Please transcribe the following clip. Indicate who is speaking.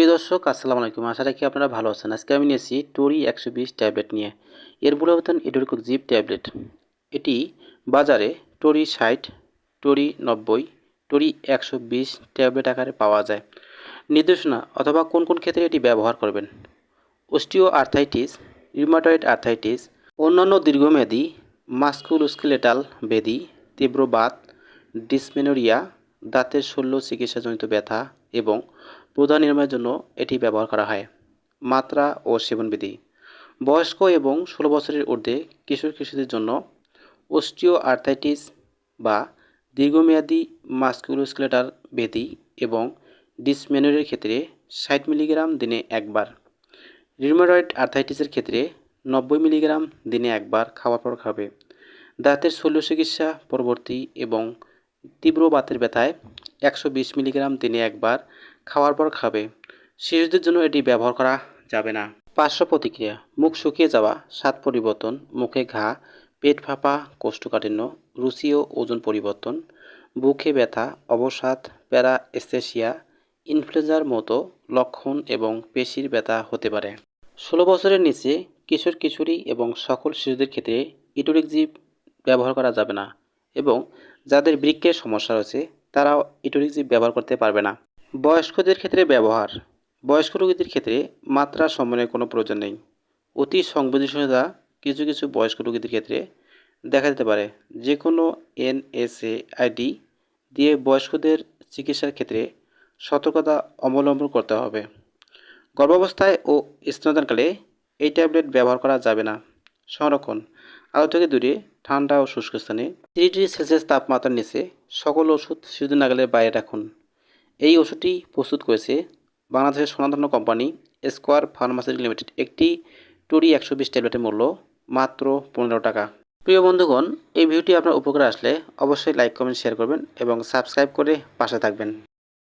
Speaker 1: প্রিয় দর্শক, আসসালামু আলাইকুম। আশা রাখি আপনারা ভালো আছেন। আজকে আমি নিয়েছি টোরি একশো বিশ ট্যাবলেট নিয়ে। এর মূল্যবর্তন এটুকু জিপ ট্যাবলেট। এটি বাজারে টোরি ষাট, টোরি নব্বই, টোরি একশো বিশ ট্যাবলেট আকারে পাওয়া যায়। নির্দেশনা, অথবা কোন কোন ক্ষেত্রে এটি ব্যবহার করবেন? অস্টিও আর্থাইটিস রিউমাটয়েড আর্থাইটিস, অন্যান্য দীর্ঘমেয়াদী মাস্কুলোস্কেলেটাল বেদি তীব্র বাত, ডিসমেনোরিয়া, দাঁতের শল্য চিকিৎসাজনিত ব্যথা এবং প্রদাহ নিরাময়ের জন্য এটি ব্যবহার করা হয়। মাত্রা ও সেবনবিধি। বয়স্ক এবং ষোলো বছরের ঊর্ধ্বে কিশোর কিশোরদের জন্য অস্টিও আর্থাইটিস বা দীর্ঘমেয়াদী মাস্কুলোস্কেলেটাল বেদি এবং ডিসমেনোরিয়ার ক্ষেত্রে ষাট মিলিগ্রাম দিনে একবার। রিউমাটয়েড আর্থাইটিসের ক্ষেত্রে নব্বই মিলিগ্রাম দিনে একবার খাওয়ার পর খাবে। দাঁতের শল্য চিকিৎসা পরবর্তী এবং তীব্র বাতের ব্যথায় একশো বিশ মিলিগ্রাম দিনে একবার খাওয়ার পর খাবে। শিশুদের জন্য এটি ব্যবহার করা যাবে না। পার্শ্ব প্রতিক্রিয়া, মুখ শুকিয়ে যাওয়া, স্বাদ পরিবর্তন, মুখে ঘা, পেট ফাঁপা, কোষ্ঠকাঠিন্য, রুচি ও ওজন পরিবর্তন, বুকে ব্যথা, অবসাদ প্যারা এস্থেশিয়া ইনফ্লুয়েঞ্জার মতো লক্ষণ এবং পেশির ব্যথা হতে পারে। ষোলো বছরের নিচে কিশোর কিশোরী এবং সকল শিশুদের ক্ষেত্রে ইটোরিকজিব ব্যবহার করা যাবে না এবং যাদের বৃক্কের সমস্যা রয়েছে, তারাও ইটোরিকজিব ব্যবহার করতে পারবে না। বয়স্কদের ক্ষেত্রে ব্যবহার। বয়স্ক রোগীদের ক্ষেত্রে মাত্রা সমন্বয়ের কোনো প্রয়োজন নেই। অতি সংবেদনশীলতা কিছু কিছু বয়স্ক রোগীদের ক্ষেত্রে দেখা যেতে পারে। যে কোনো এনএসএ আইডি দিয়ে বয়স্কদের চিকিৎসার ক্ষেত্রে সতর্কতা অবলম্বন করতে হবে। গর্ভাবস্থায় ও স্তনদানকালে এই ট্যাবলেট ব্যবহার করা যাবে না। সংরক্ষণ। আলো থেকে দূরে, ঠান্ডা ও শুষ্ক স্থানে। থ্রি ডিগ্রি সেলসিয়াস তাপমাত্রার নিচে সকল ওষুধ শিশুদের নাগালের বাইরে রাখুন। এই ওষুধটি প্রস্তুত করেছে বাংলাদেশের স্বনামধন্য কোম্পানি স্কোয়ার ফার্মাসিউটিক্যাল লিমিটেড। একটি টুরি একশো বিশ ট্যাবলেটের মূল্য মাত্র পনেরো টাকা। প্রিয় বন্ধুগণ, এই ভিডিওটি আপনার উপকার আসলে অবশ্যই লাইক, কমেন্ট, শেয়ার করবেন এবং সাবস্ক্রাইব করে পাশে থাকবেন।